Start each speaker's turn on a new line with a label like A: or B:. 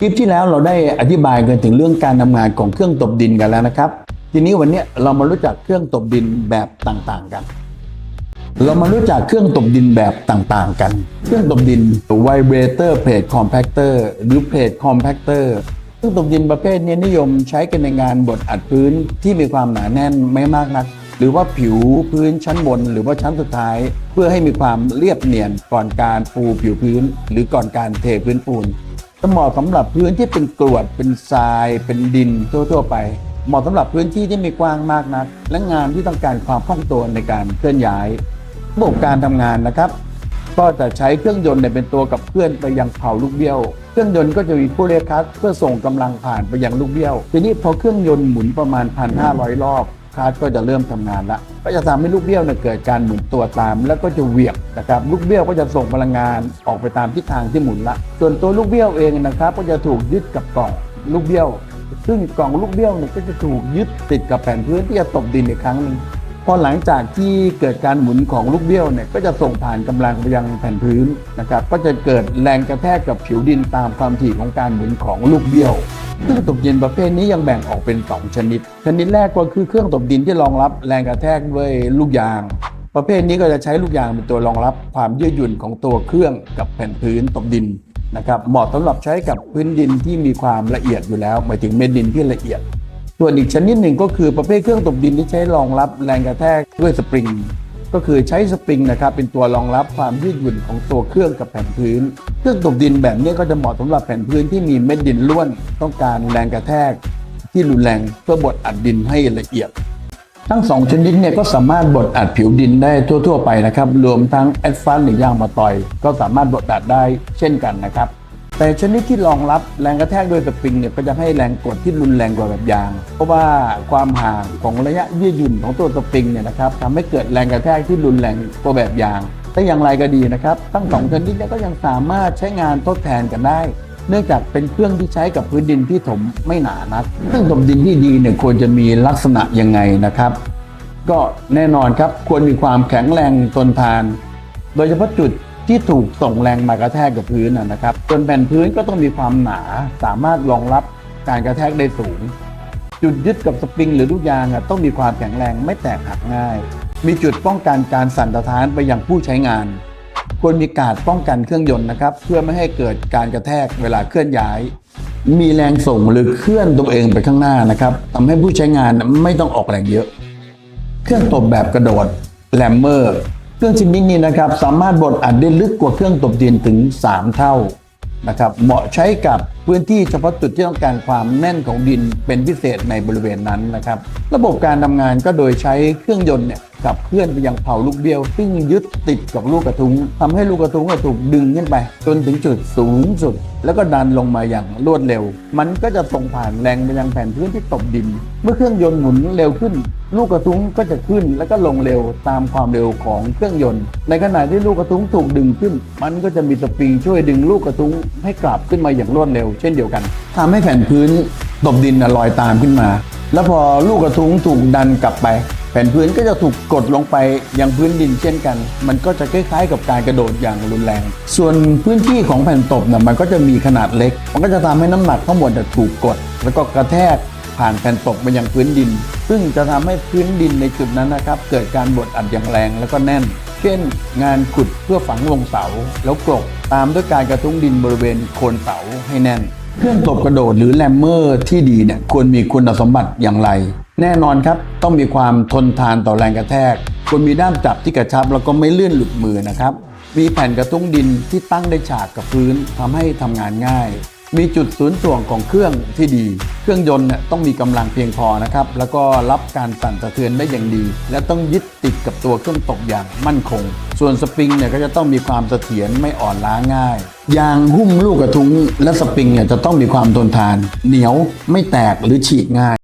A: คลิปที่แล้วเราได้อธิบายกันถึงเรื่องการทำงานของเครื่องตบดินกันแล้วนะครับ ทีนี้วันนี้เรามารู้จักเครื่องตบดินแบบต่างๆกัน เรามารู้จักเครื่องตบดินแบบต่างๆกัน เครื่องตบดิน vibrator plate compactor หรือ plate compactor เครื่องตบดินประเภทนี้นิยมใช้กันในงานบดอัดพื้นที่มีความหนาแน่นไม่มากนัก หรือว่าผิวพื้นชั้นบน หรือว่าชั้นสุดท้าย เพื่อให้มีความเรียบเนียนก่อนการปูผิวพื้น หรือก่อนการเทพื้นปูน เหมาะสำหรับพื้นที่เป็นกรวดเป็นทราย เป็นดินทั่วๆไป เหมาะสำหรับพื้นที่ที่ไม่กว้างมากนัก และงานที่ต้องการความคล่องตัวในการเคลื่อนย้ายระบบการทำงานนะครับ ก็จะใช้เครื่องยนต์เป็นตัวกับเคลื่อนไปยังเผาลูกเบี้ยว เครื่องยนต์ก็จะมีผู้เรียกคัสเพื่อส่งกำลังผ่านไปยังลูกเบี้ยว ทีนี้พอเครื่องยนต์หมุนประมาณ 1,500 รอบ คัสก็จะเริ่มทำงานละก็จะทำให้ลูกเบี้ยวเนี่ยเกิดการหมุนตัวตาม แล้วก็จะเหวี่ยงนะครับลูกเบี้ยวก็จะส่งพลังงานออกไปตามทิศทางที่หมุนละส่วนตัวลูกเบี้ยวเองนะครับ ก็จะถูกยึดกับกล่องลูกเบี้ยว ซึ่งกล่องลูกเบี้ยวเนี่ยก็จะถูกยึดติดกับแผ่นพื้นที่จะตกดินอีกครั้งหนึ่ง พอหลังจากที่เกิดการหมุนของลูกเบี้ยวเนี่ยก็จะส่งผ่านกำลังไปยังแผ่นพื้นนะครับก็จะเกิดแรงกระแทกกับผิวดินตามความถี่ของการหมุนของลูกเบี้ยวเครื่องตบดินประเภทนี้ยังแบ่งออกเป็น 2 ชนิด ชนิดแรกก็คือเครื่องตบดินที่รองรับแรงกระแทกด้วยลูกยาง ประเภทนี้ก็จะใช้ลูกยางเป็นตัวรองรับความยืดหยุ่นของตัวเครื่องกับแผ่นพื้นตบดินนะครับเหมาะสำหรับใช้กับพื้นดินที่มีความละเอียดอยู่แล้วหมายถึงเม็ดดินที่ละเอียด ส่วนอีกชนิดหนึ่งก็คือประเภทเครื่องตบดินที่ใช้รองรับแรงกระแทกด้วยสปริง ก็คือใช้สปริงนะครับเป็นตัวรองรับความยืดหยุ่นของตัวเครื่องกับแผ่นพื้น เครื่องตบดินแบบนี้ก็จะเหมาะสำหรับแผ่นพื้นที่มีเม็ดดินร่วนต้องการแรงกระแทก ที่รุนแรงเพื่อบดอัดดินให้ละเอียด ทั้งสองชนิดเนี่ยก็สามารถบดอัดผิวดินได้ทั่ว ๆ ไปนะครับรวมทั้งแอดฟานหรือยางมาตอย ก็สามารถบดอัดได้เช่นกันนะครับ แต่ชนิดที่รองรับแรงกระแทกด้วยสปริงเนี่ยก็จะให้แรงกดที่รุนแรงกว่าแบบยาง เพราะว่าความห่างของระยะยืดหยุ่นของตัวสปริงเนี่ยนะครับทำให้เกิดแรงกระแทกที่รุนแรงกว่าแบบยาง แต่อย่างไรก็ดีนะครับทั้งสองชนิดนี่ยก็ยังสามารถใช้งานทดแทนกันได้ เนื่องจากเป็นเครื่องที่ใช้กับพื้นดินที่ถมไม่หนานักเครื่งถมดินที่ดีเนี่ยควรจะมีลักษณะยังไงนะครับ ก็แน่นอนครับควรมีความแข็งแรงทนทาน โดยเฉพาะจุด ที่ถูกส่งแรงมากระแทกกับพื้นนะครับส่วนแผ่นพื้นก็ต้องมีความหนาสามารถรองรับการกระแทกได้สูง จุดยึดกับสปริงหรือลูกยางต้องมีความแข็งแรงไม่แตกหักง่าย มีจุดป้องกันการสั่นสะท้านไปยังผู้ใช้งาน ควรมีการป้องกันเครื่องยนต์นะครับ เพื่อไม่ให้เกิดการกระแทกเวลาเคลื่อนย้าย มีแรงส่งหรือเคลื่อนตัวเองไปข้างหน้านะครับทำให้ผู้ใช้งานไม่ต้องออกแรงเยอะ เครื่องตบแบบกระโดดแลมเมอร์ ครื่องชนิดนี้นะครับสามารถบดอัดได้ลึกกว่าเครื่องตบดินถึง 3 เท่านะครับเหมาะใช้กับพื้นที่เฉพาะจุดที่ต้องการความแน่นของดินเป็นพิเศษในบริเวณนั้นนะครับ ระบบการทำงานก็โดยใช้เครื่องยนต์เนี่ยขับเคลื่อนไปยังเผาลูกเบี้ยว ซึ่งยึดติดกับลูกกระทุ้งทำให้ลูกกระทุ้งถูกดึงขึ้นไป จนถึงจุดสูงสุด แล้วก็ดันลงมาอย่างรวดเร็ว มันก็จะส่งผ่านแรงไปยังแผ่นพื้นที่ตบดิน เมื่อเครื่องยนต์หมุนเร็วขึ้น ลูกกระทุ้งก็จะขึ้นแล้วก็ลงเร็วตามความเร็วของเครื่องยนต์ ในขณะที่ลูกกระทุ้งถูกดึงขึ้น มันก็จะมีสปริงช่วยดึงลูกกระทุ้งให้กลับขึ้นมาอย่างรวดเร็ว เช่นเดียวกันทำให้แผ่นพื้นตบดินลอยตามขึ้นมา แล้วพอลูกกระทุ้งถูกดันกลับไป แผ่นพื้นก็จะถูกกดลงไปยังพื้นดินเช่นกัน มันก็จะคล้ายๆกับการกระโดดอย่างรุนแรง ส่วนพื้นที่ของแผ่นตบเนี่ยมันก็จะมีขนาดเล็ก มันก็จะทำให้น้ำหนักทั้งหมดถูกกด แล้วก็กระแทก ผ่านแผ่นตบไปยังพื้นดิน ซึ่งจะทำให้พื้นดินในจุดนั้นนะครับ เกิดการบดอัดอย่างแรงแล้วก็แน่น เช่น งานขุดเพื่อฝังลงเสา แล้วกลบตามด้วยการกระทุ้งดินบริเวณโคนเสาให้แน่น เครื่องตบกระโดดหรือแลมเมอร์ที่ดีเนี่ยควรมีคุณสมบัติอย่างไร แน่นอนครับต้องมีความทนทานต่อแรงกระแทกควรมีด้ามจับที่กระชับแล้วก็ไม่เลื่อนหลุดมือนะครับ มีแผ่นกระทุ้งดินที่ตั้งได้ฉากกับพื้นทำให้ทำงานง่าย มีจุดศูนย์ถ่วงของเครื่องที่ดี เครื่องยนต์เนี่ยต้องมีกำลังเพียงพอนะครับแล้วก็รับการสั่นสะเทือนได้อย่างดี และต้องยึดติดกับตัวเครื่องตกอย่างมั่นคง ส่วนสปริงเนี่ยก็จะต้องมีความเสถียรไม่อ่อนล้าง่ายยางหุ้มลูกกระทุ้งและสปริงเนี่ยจะต้องมีความทนทาน เหนียวไม่แตกหรือฉีกง่าย